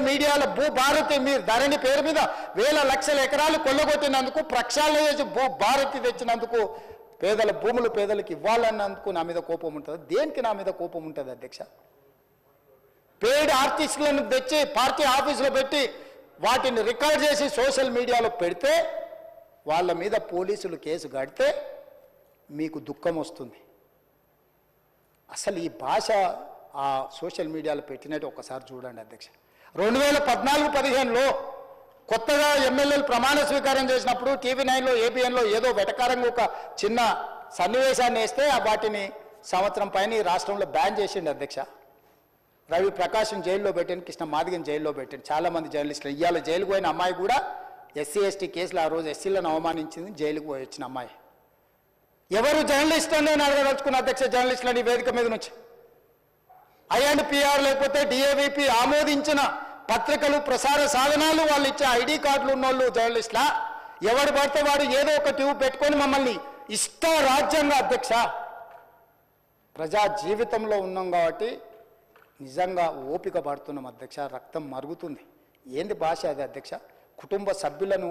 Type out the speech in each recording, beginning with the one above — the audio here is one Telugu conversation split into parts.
సోషల్ మీడియాలో భూ భారతి మీరు ధరణి పేరు మీద వేల లక్షల ఎకరాలు కొల్లగొట్టినందుకు ప్రక్షాళన చేసి భూ భారతి తెచ్చినందుకు పేదల భూములు పేదలకు ఇవ్వాలన్నందుకు నా మీద కోపం ఉంటుంది? దేనికి నా మీద కోపం ఉంటుంది అధ్యక్ష? పేడ్ ఆర్టిస్టులను తెచ్చి పార్టీ ఆఫీసులో పెట్టి వాటిని రికార్డ్ చేసి సోషల్ మీడియాలో పెడితే వాళ్ళ మీద పోలీసులు కేసు కడితే మీకు దుఃఖం వస్తుంది. అసలు ఈ భాష ఆ సోషల్ మీడియాలో పెట్టినట్టు ఒకసారి చూడండి అధ్యక్ష. రెండు వేల పద్నాలుగు పదిహేనులో కొత్తగా ఎమ్మెల్యేలు ప్రమాణ స్వీకారం చేసినప్పుడు టీవీ నైన్లో ఏబిఎన్లో ఏదో వెటకారంగా ఒక చిన్న సన్నివేశాన్ని వేస్తే ఆ వాటిని సంవత్సరం పైన ఈ రాష్ట్రంలో బ్యాన్ చేసిండు అధ్యక్ష. రవి ప్రకాశం జైల్లో పెట్టాను కృష్ణ మాదిగని జైల్లో పెట్టాను చాలా మంది జర్నలిస్టులు ఇవాళ జైలుకు పోయిన అమ్మాయి కూడా ఎస్సీ ఎస్టీ కేసులు ఆ రోజు ఎస్సీలను అవమానించింది జైలుకు పోయి వచ్చిన అమ్మాయి. ఎవరు జర్నలిస్ట్ అని నేను అడగదలుచుకున్న అధ్యక్ష జర్నలిస్టులని వేదిక మీద నుంచి? ఐఎండ్పిఆర్ లేకపోతే డిఏవిపి ఆమోదించిన పత్రికలు ప్రసార సాధనాలు వాళ్ళు ఇచ్చే ఐడి కార్డులు ఉన్నోళ్ళు జర్నలిస్టులా ఎవడు పడితే వాడు ఏదో ఒక ట్యూబ్ పెట్టుకొని మమ్మల్ని ఇష్ట రాజ్యాంగ అధ్యక్ష ప్రజా జీవితంలో ఉన్నాం కాబట్టి నిజంగా ఓపిక పడుతున్నాం అధ్యక్ష రక్తం మరుగుతుంది. ఏంది భాష అది అధ్యక్ష? కుటుంబ సభ్యులను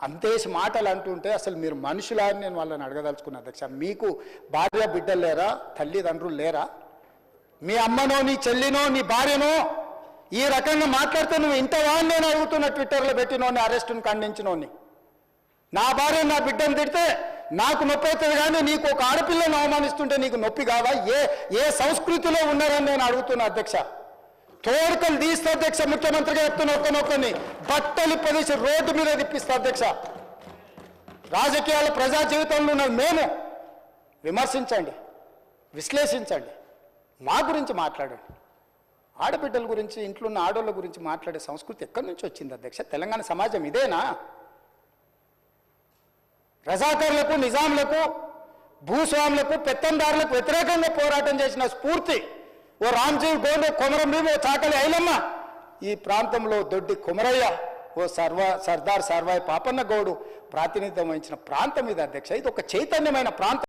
అంతేసి మాటలు అంటుంటే అసలు మీరు మనుషులా నేను వాళ్ళని అడగదలుచుకున్నా అధ్యక్ష. మీకు భార్య బిడ్డలు లేరా? తల్లిదండ్రులు లేరా? మీ అమ్మనో నీ చెల్లినో నీ భార్యనో ఈ రకంగా మాట్లాడితే నువ్వు ఇంతవా నేను అడుగుతున్న ట్విట్టర్లో పెట్టినోని అరెస్టును ఖండించినోని. నా భార్య నా బిడ్డను తిడితే నాకు నొప్పి అవుతుంది కానీ నీకు ఒక ఆడపిల్లను అవమానిస్తుంటే నీకు నొప్పి కావా? ఏ ఏ సంస్కృతిలో ఉన్నారని నేను అడుగుతున్నా అధ్యక్ష. తోడుకలు తీస్తే అధ్యక్ష ముఖ్యమంత్రిగా చెప్తున్న ఒక్కనొక్కని బట్టలు ప్రదేశం రోడ్డు మీద తిప్పిస్తా అధ్యక్ష. రాజకీయాల ప్రజా జీవితంలో ఉన్న మేము. విమర్శించండి విశ్లేషించండి. మా గురించి మాట్లాడండి ఆడబిడ్డల గురించి ఇంట్లో ఉన్న ఆడోళ్ళ గురించి మాట్లాడే సంస్కృతి ఎక్కడి నుంచి వచ్చింది అధ్యక్ష? తెలంగాణ సమాజం ఇదేనా? రజాకర్లకు నిజాంలకు భూస్వాములకు పెత్తందారులకు వ్యతిరేకంగా పోరాటం చేసిన స్ఫూర్తి. ఓ రామ్జీవ్ గోండు కొమరం భీమ్ ఓ చాకలి ఐలమ్మ ఈ ప్రాంతంలో దొడ్డి కొమరయ్య ఓ సర్వ సర్దార్ సర్వాయి పాపన్న గౌడు ప్రాతినిధ్యం వహించిన ప్రాంతం ఇది అధ్యక్ష. ఇది ఒక చైతన్యమైన ప్రాంతం.